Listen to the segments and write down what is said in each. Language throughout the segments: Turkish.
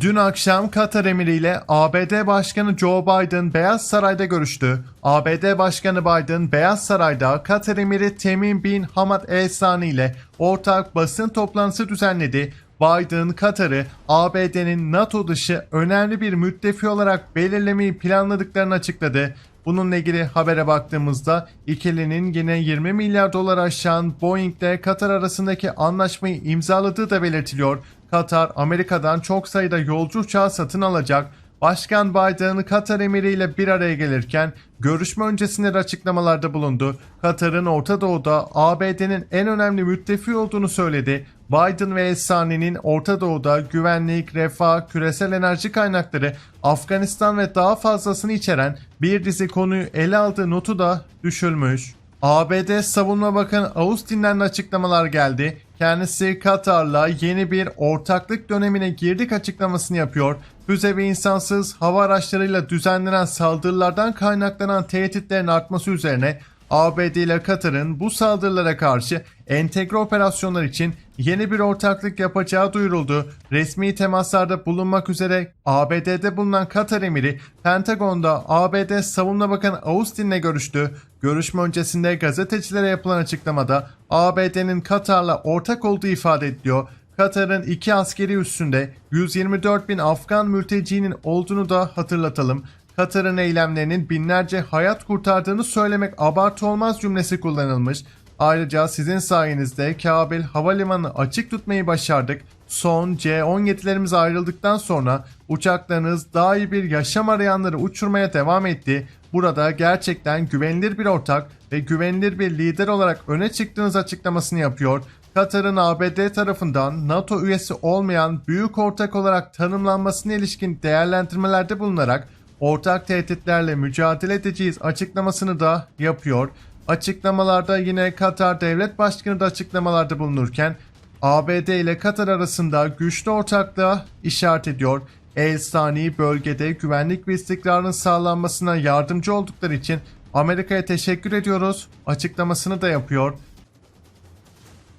Dün akşam Katar Emiri ile ABD Başkanı Joe Biden Beyaz Saray'da görüştü. ABD Başkanı Biden Beyaz Saray'da Katar Emiri Temim bin Hamad El Sani ile ortak basın toplantısı düzenledi. Biden, Katar'ı ABD'nin NATO dışı önemli bir müttefik olarak belirlemeyi planladıklarını açıkladı. Bununla ilgili habere baktığımızda ikilinin yine 20 milyar dolar aşan Boeing ile Katar arasındaki anlaşmayı imzaladığı da belirtiliyor. Katar, Amerika'dan çok sayıda yolcu uçağı satın alacak. Başkan Biden Katar emiri ile bir araya gelirken görüşme öncesinde de açıklamalarda bulundu. Katar'ın Orta Doğu'da ABD'nin en önemli müttefiki olduğunu söyledi. Biden ve Esani'nin Orta Doğu'da güvenlik, refah, küresel enerji kaynakları, Afganistan ve daha fazlasını içeren bir dizi konuyu ele aldığı notu da düşülmüş. ABD Savunma Bakanı Austin'den de açıklamalar geldi. Kendisi Katar'la yeni bir ortaklık dönemine girdik açıklamasını yapıyor. Füze ve insansız hava araçlarıyla düzenlenen saldırılardan kaynaklanan tehditlerin artması üzerine ABD ile Katar'ın bu saldırılara karşı entegre operasyonlar için yeni bir ortaklık yapacağı duyuruldu. Resmi temaslarda bulunmak üzere ABD'de bulunan Katar emiri Pentagon'da ABD Savunma Bakanı Austin'le görüştü. Görüşme öncesinde gazetecilere yapılan açıklamada ABD'nin Katar'la ortak olduğu ifade ediliyor. Katar'ın iki askeri üssünde 124 bin Afgan mültecinin olduğunu da hatırlatalım. Katar'ın eylemlerinin binlerce hayat kurtardığını söylemek abartı olmaz cümlesi kullanılmış. Ayrıca sizin sayenizde Kabil havalimanını açık tutmayı başardık. Son C-17'lerimiz ayrıldıktan sonra uçaklarınız daha iyi bir yaşam arayanları uçurmaya devam etti. Burada gerçekten güvenilir bir ortak ve güvenilir bir lider olarak öne çıktığınız açıklamasını yapıyor. Katar'ın ABD tarafından NATO üyesi olmayan büyük ortak olarak tanımlanmasına ilişkin değerlendirmelerde bulunarak ortak tehditlerle mücadele edeceğiz açıklamasını da yapıyor. Açıklamalarda yine Katar Devlet Başkanı da açıklamalarda bulunurken ABD ile Katar arasında güçlü ortaklığa işaret ediyor. El Sani bölgede güvenlik ve istikrarın sağlanmasına yardımcı oldukları için Amerika'ya teşekkür ediyoruz açıklamasını da yapıyor.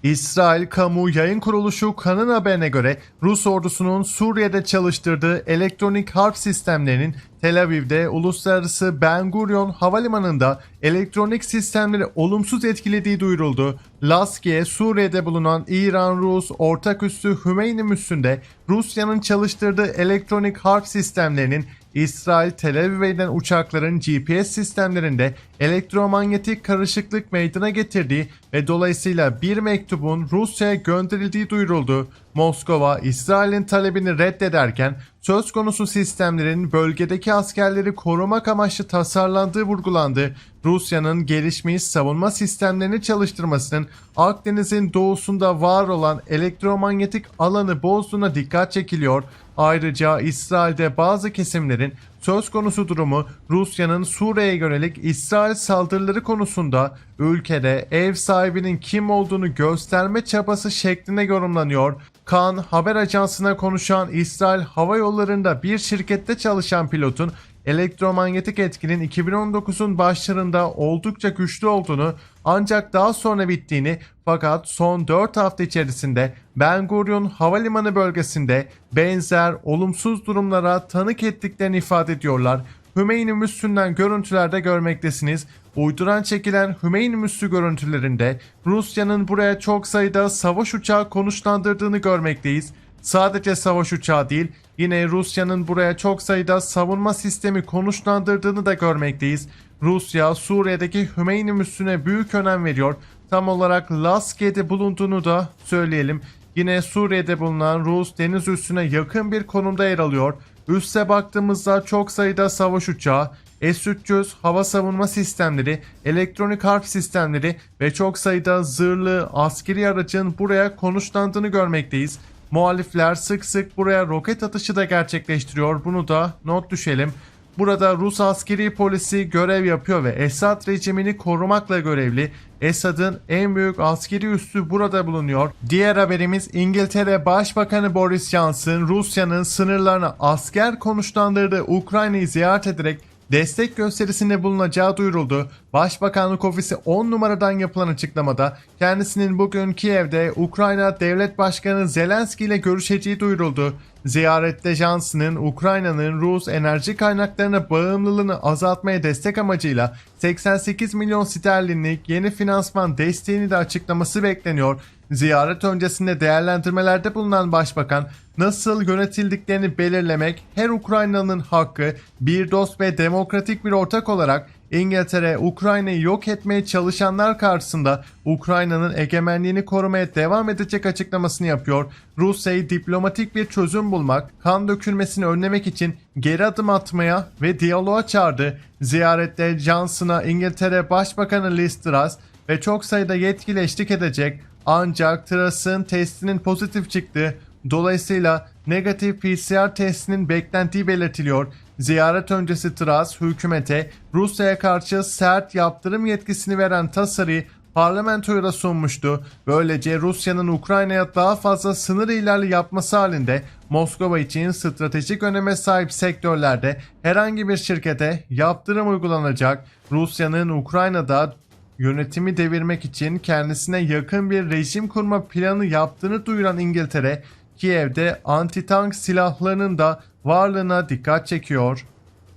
İsrail Kamu Yayın Kuruluşu Kan'ın haberine göre Rus ordusunun Suriye'de çalıştırdığı elektronik harp sistemlerinin Tel Aviv'de Uluslararası Ben Gurion Havalimanı'nda elektronik sistemleri olumsuz etkilediği duyuruldu. Laskiye, Suriye'de bulunan İran-Rus ortak üssü Hümeyni üssünde Rusya'nın çalıştırdığı elektronik harp sistemlerinin İsrail Tel Aviv'e inen uçakların GPS sistemlerinde elektromanyetik karışıklık meydana getirdiği ve dolayısıyla bir mektubun Rusya'ya gönderildiği duyuruldu. Moskova, İsrail'in talebini reddederken söz konusu sistemlerin bölgedeki askerleri korumak amaçlı tasarlandığı vurgulandı. Rusya'nın gelişmiş savunma sistemlerini çalıştırmasının Akdeniz'in doğusunda var olan elektromanyetik alanı bozduğuna dikkat çekiliyor. Ayrıca İsrail'de bazı kesimlerin söz konusu durumu Rusya'nın Suriye'ye yönelik İsrail saldırıları konusunda ülkede ev sahibinin kim olduğunu gösterme çabası şeklinde yorumlanıyor. Kan haber ajansına konuşan İsrail Hava Yolları'nda bir şirkette çalışan pilotun elektromanyetik etkinin 2019'un başlarında oldukça güçlü olduğunu ancak daha sonra bittiğini fakat son 4 hafta içerisinde Ben Gurion Havalimanı bölgesinde benzer olumsuz durumlara tanık ettiklerini ifade ediyorlar. Hümeyni Müslü'nden görüntülerde görmektesiniz. Uyduran çekilen Hümeyni Müslü görüntülerinde Rusya'nın buraya çok sayıda savaş uçağı konuşlandırdığını görmekteyiz. Sadece savaş uçağı değil, yine Rusya'nın buraya çok sayıda savunma sistemi konuşlandırdığını da görmekteyiz. Rusya, Suriye'deki Hümeyni Müslü'ne büyük önem veriyor. Tam olarak Laskiye'de bulunduğunu da söyleyelim. Yine Suriye'de bulunan Rus deniz üssüne yakın bir konumda yer alıyor. Üste baktığımızda çok sayıda savaş uçağı, S-300 hava savunma sistemleri, elektronik harp sistemleri ve çok sayıda zırhlı askeri aracın buraya konuşlandığını görmekteyiz. Muhalifler sık sık buraya roket atışı da gerçekleştiriyor. Bunu da not düşelim. Burada Rus askeri polisi görev yapıyor ve Esad rejimini korumakla görevli. Esad'ın en büyük askeri üssü burada bulunuyor. Diğer haberimiz İngiltere Başbakanı Boris Johnson Rusya'nın sınırlarına asker konuşlandırdığı Ukrayna'yı ziyaret ederek destek gösterisinde bulunacağı duyuruldu. Başbakanlık ofisi 10 numaradan yapılan açıklamada kendisinin bugün Kiev'de Ukrayna Devlet Başkanı Zelenski ile görüşeceği duyuruldu. Ziyarette Johnson'ın Ukrayna'nın Rus enerji kaynaklarına bağımlılığını azaltmaya destek amacıyla 88 milyon sterlinlik yeni finansman desteğini de açıklaması bekleniyor. Ziyaret öncesinde değerlendirmelerde bulunan başbakan nasıl yönetildiklerini belirlemek her Ukraynalı'nın hakkı bir dost ve demokratik bir ortak olarak İngiltere Ukrayna'yı yok etmeye çalışanlar karşısında Ukrayna'nın egemenliğini korumaya devam edecek açıklamasını yapıyor. Rusya'yı diplomatik bir çözüm bulmak, kan dökülmesini önlemek için geri adım atmaya ve diyaloğa çağırdı. Ziyarette Johnson'a İngiltere Başbakanı Liz Truss ve çok sayıda yetkili eşlik edecek ancak Truss'ın testinin pozitif çıktı. Dolayısıyla negatif PCR testinin beklendiği belirtiliyor. Ziyaret öncesi Truss hükümete Rusya'ya karşı sert yaptırım yetkisini veren tasarıyı parlamentoya da sunmuştu. Böylece Rusya'nın Ukrayna'ya daha fazla sınır ihlali yapması halinde Moskova için stratejik öneme sahip sektörlerde herhangi bir şirkete yaptırım uygulanacak. Rusya'nın Ukrayna'da yönetimi devirmek için kendisine yakın bir rejim kurma planı yaptığını duyuran İngiltere, Kiev'de anti-tank silahlarının da varlığına dikkat çekiyor.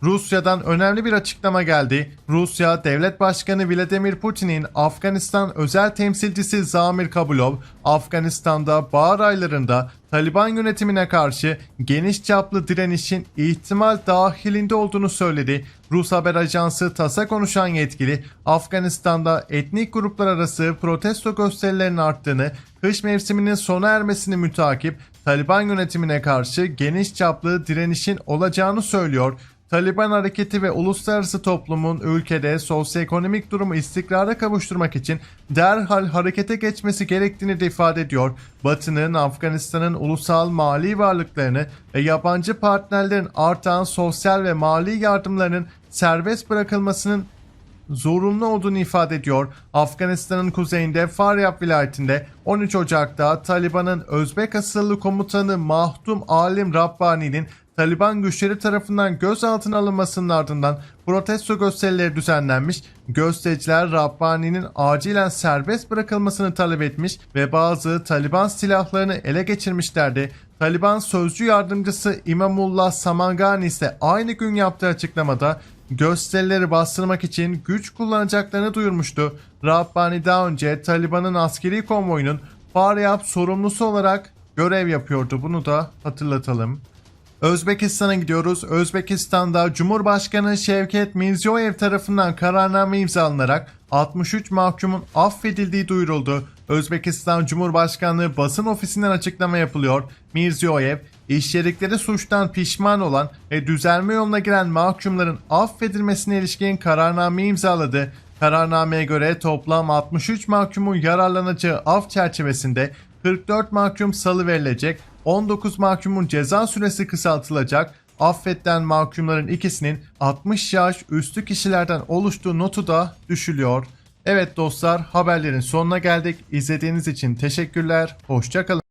Rusya'dan önemli bir açıklama geldi. Rusya Devlet Başkanı Vladimir Putin'in Afganistan özel temsilcisi Zamir Kabulov, Afganistan'da bahar aylarında Taliban yönetimine karşı geniş çaplı direnişin ihtimal dahilinde olduğunu söyledi. Rus haber ajansı TAS'a konuşan yetkili, Afganistan'da etnik gruplar arası protesto gösterilerinin arttığını, kış mevsiminin sona ermesini mütakip Taliban yönetimine karşı geniş çaplı direnişin olacağını söylüyor. Taliban hareketi ve uluslararası toplumun ülkede sosyoekonomik durumu istikrara kavuşturmak için derhal harekete geçmesi gerektiğini de ifade ediyor. Batı'nın Afganistan'ın ulusal mali varlıklarını ve yabancı partnerlerin artan sosyal ve mali yardımlarının serbest bırakılmasının zorunlu olduğunu ifade ediyor. Afganistan'ın kuzeyinde Faryab vilayetinde 13 Ocak'ta Taliban'ın Özbek asıllı komutanı Mahdum Alim Rabbani'nin Taliban güçleri tarafından gözaltına alınmasının ardından protesto gösterileri düzenlenmiş. Göstericiler Rabbani'nin acilen serbest bırakılmasını talep etmiş ve bazı Taliban silahlarını ele geçirmişlerdi. Taliban sözcü yardımcısı İmamullah Samangani ise aynı gün yaptığı açıklamada gösterileri bastırmak için güç kullanacaklarını duyurmuştu. Rabbani daha önce Taliban'ın askeri konvoyunun Faryab sorumlusu olarak görev yapıyordu. Bunu da hatırlatalım. Özbekistan'a gidiyoruz. Özbekistan'da Cumhurbaşkanı Şevket Mirziyoyev tarafından kararname imzalanarak 63 mahkumun affedildiği duyuruldu. Özbekistan Cumhurbaşkanlığı basın ofisinden açıklama yapılıyor. Mirziyoyev, işledikleri suçtan pişman olan ve düzelme yoluna giren mahkumların affedilmesine ilişkin kararname imzaladı. Kararnameye göre toplam 63 mahkumun yararlanacağı af çerçevesinde 44 mahkum salı verilecek, 19 mahkumun ceza süresi kısaltılacak, affedilen mahkumların ikisinin 60 yaş üstü kişilerden oluştuğu notu da düşülüyor. Evet dostlar haberlerin sonuna geldik. İzlediğiniz için teşekkürler. Hoşçakalın.